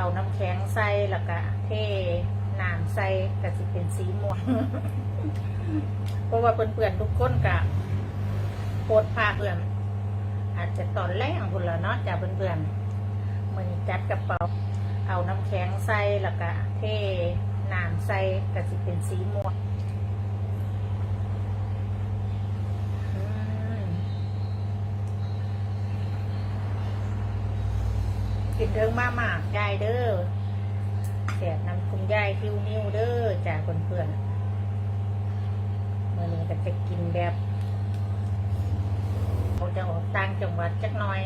เอาน้ำแข็งใส่แล้วก็เทน้ำใส่ก็สิเป็นสีม่วง เพราะว่าเพื่อนๆทุกคนก็โพดพาเพื่อน อาจจะตอนแรกพุ่นละเนาะจากเพื่อนๆมือนี้จัดกระเป๋า เอาน้ำแข็งใส่แล้วก็เทน้ำใส่ก็สิเป็นสีม่วงอืม กินเทิงมาหมากยายเด้อแสบน้ำคุณยายคิวนิ้วเด้อจ้าเพื่อนๆมื่อนี้ก็จะกินแบบเราจะออกต่างจังหวัดจักหน่อย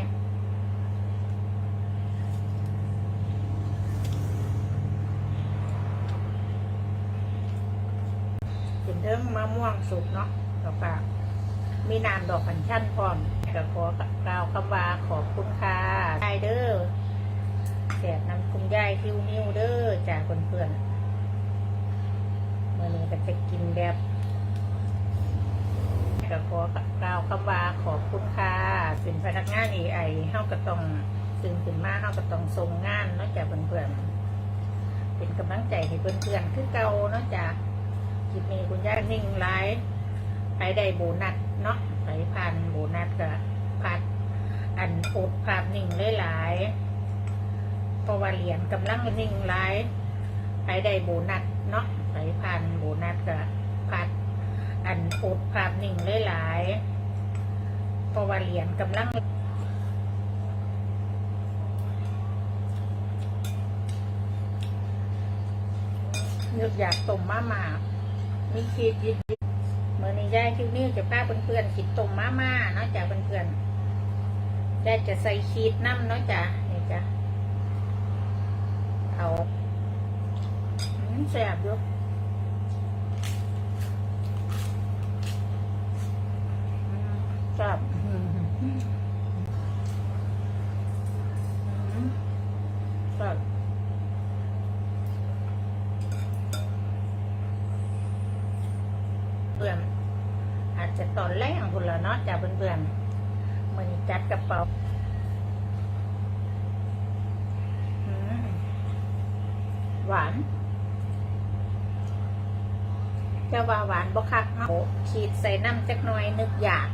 เป็นเรื่องมะม่วงสุกเนาะแล้วก็มีน้ำดอกพันชั่นพร้อมก็ขอกล่าวคำว่าขอบคุณค่ะยายเด้อแสบน้ คิวนิ้วเด้อจากเพื่อนๆเมื่อนี้ก็จะกินแบบก็ขอกล่าวคำว่าขอบคุณค่ะเป็นพนักงานเอไอเฮาก็ต้องตื่นขึ้นมาเฮาก็ต้องส่งงานนาะจากเพื่อนๆเป็นกำลังใจให้เพื่อนๆคือเก่านาะจากคลิปนี้คุณย่านิ่งไลฟ์ไปได้โบนัสเนาะไปผ่านโบนัสกับพัดอันโพดภาพนิ่งหลายๆ เพราะว่าเหรียญกำลังนิ่งไลฟ์ไปได้โบนัสเนาะไปผ่านโบนัสกับพัดอันโพดภาพนิ่งหลายเพราะว่าเหรียญกำลังนึกอยากต้มมาม่ามีขีดยิดยิดเมื่อนี้ยายคิวนิ้วจะป้าเพื่อนๆคิดต้มมาม่าเนาะจ้ะเพื่อนๆยายจะใส่ขีดน้ำเนาะจ้ะนี่จ้ะ เขาแสบด้วยแสบแสบเบื่ออาจจะตอนแรกของคุณแล้วเนาะจากเบื่อเบื่อเหมือนจัดกระเป๋าอืม หวาน จะว่าหวานบ่คักเนาะขีดใส่น้ำจักหน่อยนึกอยาก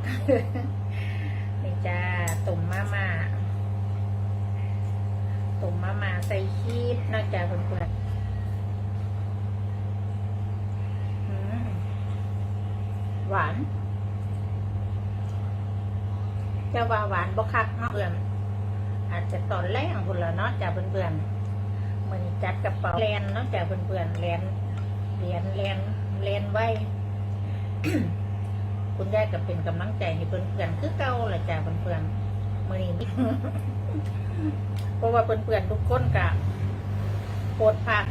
นี่จ้าตุ่มมามาตุ่มมามาใส่ขีดนอกจากเพื่อนๆหวานจะว่าหวานบ่คักเนาะเพื่อนอาจจะตอนแรกของคุณละเนาะจากเพื่อนๆ มันจัดกระเป๋าแลนนาะจากเพื่อนๆแลนเหรียนแลนแลนไว้ คุณยายก็เป็นกำลังใจให้เพื่อนๆคือเก่าละจากเพื่อนๆมื่อนี้เพราะว่าเพื่อนๆทุกคนกะโพดผัก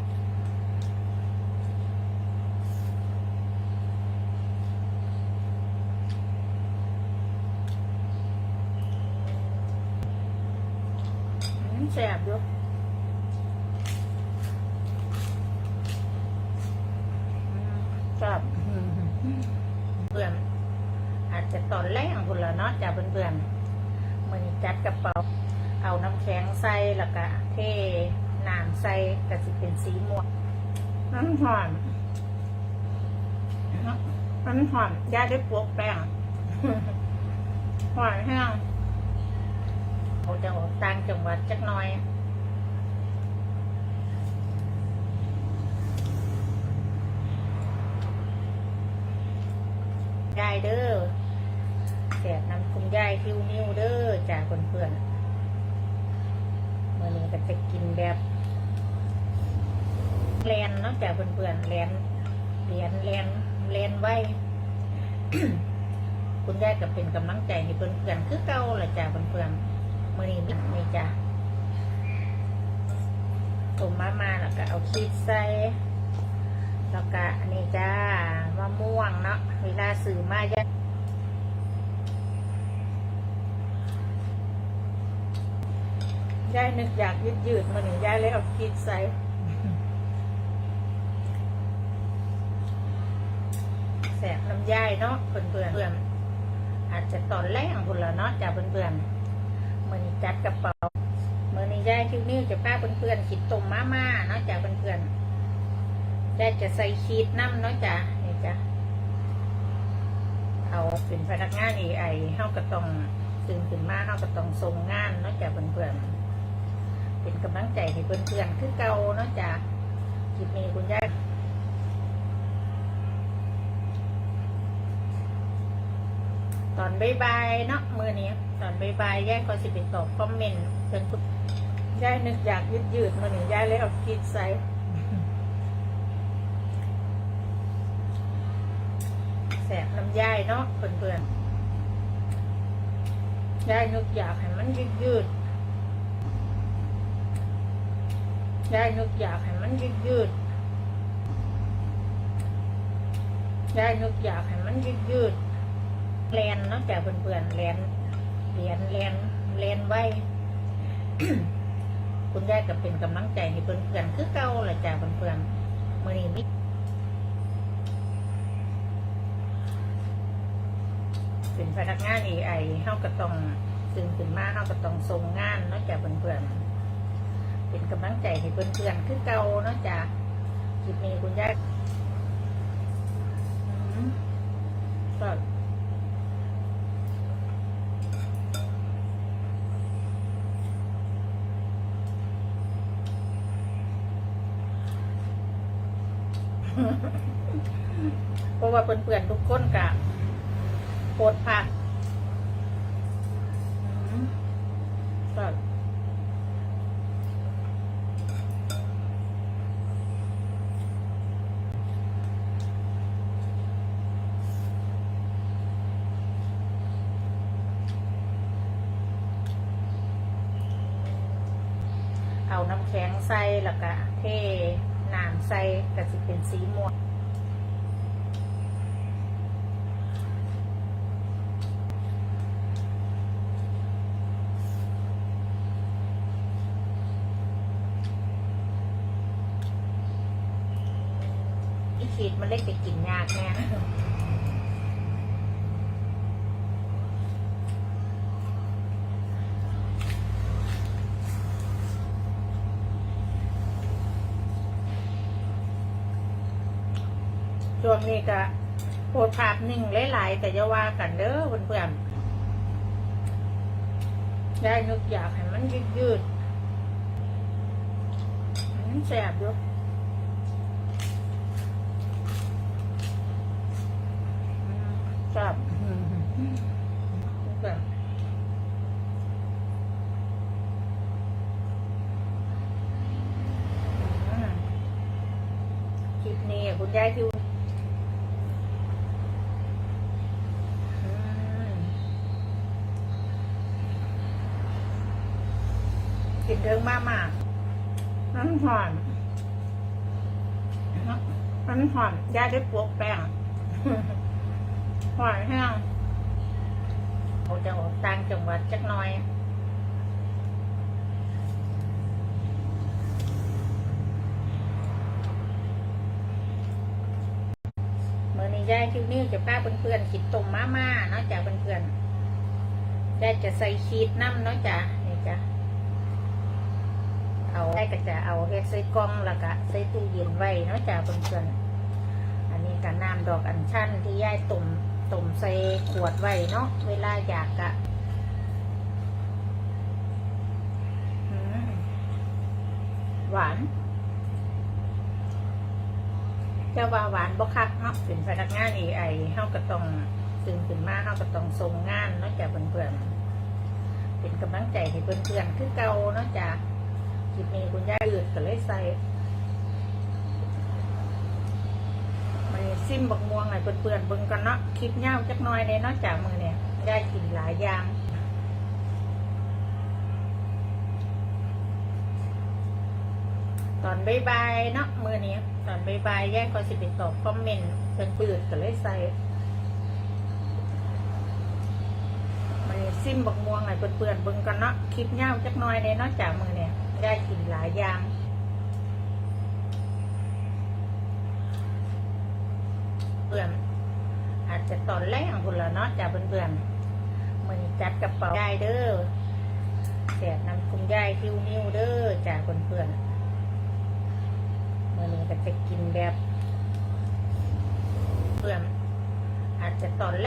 แซ่บอยู่อื มแซ่บอืมเพื่อนอาจจะตอนแรกคุณละเนาะจากเพื่อนๆมันจัดกระเป๋า เอาน้ำแข็งใส่แล้วก็เทน้ำใส่ก็สิเป็นสีม่วงน้ำหอมน้ำหอมย่าได้ปลวกแป้งหอมแห้งเราจะออกต่างจังหวัดจักหน่อย ยายเด้อแสบน้ำคุณยายคิวนิ้วเด้อจากเพื่อนเมื่อนี้ก็จะกินแบบแลนเนาะจากเพื่อนๆแลนเรียนแลนแลนไว้ คุณยายก็เป็นกำลังใจให้เพื่อนๆคือเก่าละจากเพื่อนๆมื่อนี้นี่จ้ะต้มมามาแล้วก็เอาชีสใส่ แล้วก็อันนี้จ้ามะม่วงเนาะเวลาซื้อมาย่ายยายนึกอยากยืดยืดๆมื่อนี้ยายเลยเอาชีสใส่แสบน้ำยายเนาะเพื่อนเพื่อนๆอาจจะตอนแรกคุณละเนาะจากเพื่อนๆมันจัดกระเป๋ามื่อนี้ยายคิวนิ้วจะป้าเพื่อนๆคิดต้มมาม่าเนาะจ้ะเพื่อนๆยายจะใส่ชีสน้ำเนาะจ้ะนี่จ้ะเอาเป็นพนักงานเอไอเฮาก็ต้องตื่นขึ้นมาเฮาก็ต้องส่งงานเนาะจ้ะเพื่อนๆเป็นกำลังใจให้เพื่อนๆคือเก่าเนาะจ้ะคลิปนี้คุณยายตอนบายๆเนาะมือนี้ตอนบายๆย่ายก็สิไปตอบคอมเมนต์เพิ่นทุกย่ายนึกอยากยืดยืดมือนี้ย่ายเลยเอาคิดใส่ แสบน้ำย่ายเนาะเพื่อนๆย่ายนึกอยากให้มันยืดยืดๆย่ายนึกอยากให้มันยืดยืดๆย่ายนึกอยากให้มันยืดยืดๆแลนเนาะจากเพื่อนๆแลนเรียนแลนแลนไว้ คุณยายก็เป็นกำลังใจให้เพื่อนๆคือเก่าแหละจากเพื่อนๆมื่อนี้มิ เป็นพนักงานเอไอเฮาก็ต้องตื่นขึ้นมาเฮาก็ต้องส่งงานนาะจากเพื่อนๆเป็นกำลังใจให้เพื่อนๆคือเก่านาะจากคลิปนี้คุณยายก็เพราะว่าเพื่อนๆทุกคนกะ โปวดผักอืมก็เอาน้ำแข็งใส่แล้วก็เทน้ำใส่ก็สิเป็นสีม่วง อีขีดมันเล็กไปกินยากแน่ช่วงนี้ก็โพดภาพนิ่งหลายๆแต่จะว่ากันเด้อเพื่อนๆได้นึกอยากให้มันยืดยืดๆอืมแสบอยู่ ครับแบบคลิปนี้คุณยายที่อืมกินเทิงมากมากๆน้ำหอมน้ำหอมยายได้ปลวกแป้ง หวานแห้งเราจะออกต่างจังหวัดจักหน่อยเมื่อนี้ยายคิวนิ้วจะป้าเพื่อนๆคิดต้มมาม่าเนาะจากเพื่อนๆได้จะใส่ชีสน้ำเนาะจ้ะนี่จ้ะเอาได้ก็จะเอาเฮ็ดใส่กล่องแล้วก็ใส่ตู้เย็นไว้เนาะจ้ะเพื่อนๆอันนี้ก็น้ำดอกอัญชันที่ยายต้ม ต้มใส่ขวดไว้เนาะเวลาอยากกะอืมหวานจะว่าหวานบ่คักเนาะเป็นพนักงานเอไอเฮาก็ต้องตื่นขึ้นมาเฮาก็ต้องส่งงานเนาะจ้ะเพื่อนๆเป็นกำลังใจให้เพื่อนๆคือเก่าเนาะจ้ะคลิปนี้คุณย่าอืดก็เลยใส่ มันซิมบักม่วงไงเปื่อนๆเบิ่งกันเนาะคลิปเงาวจักหน่อยเนี่ยนอกจากมือเนี่ยได้กินหลายอย่างตอนบายๆเนาะมือนี้ตอนบายๆแยกก็สิไปตอบคอมเมนต์เพิ่นปืดก็เลยใส่มันซิมบักม่วงไงเปื่อนๆเบิ่งกันเนาะคลิปเงาวจักหน่อยเนี่ยนอกจากมือเนี่ยได้กินหลายอย่าง เพื่อนอาจจะตอนแรกคุณละเนาะจากเพื่อนๆมันจัดกระเป๋าได้เด้อแสบน้ำคุณยายทิวนิ้วเด้อจากเพื่อนๆมือนี้ก็จะกินแบบ เพื่อน อาจจะตอนแรก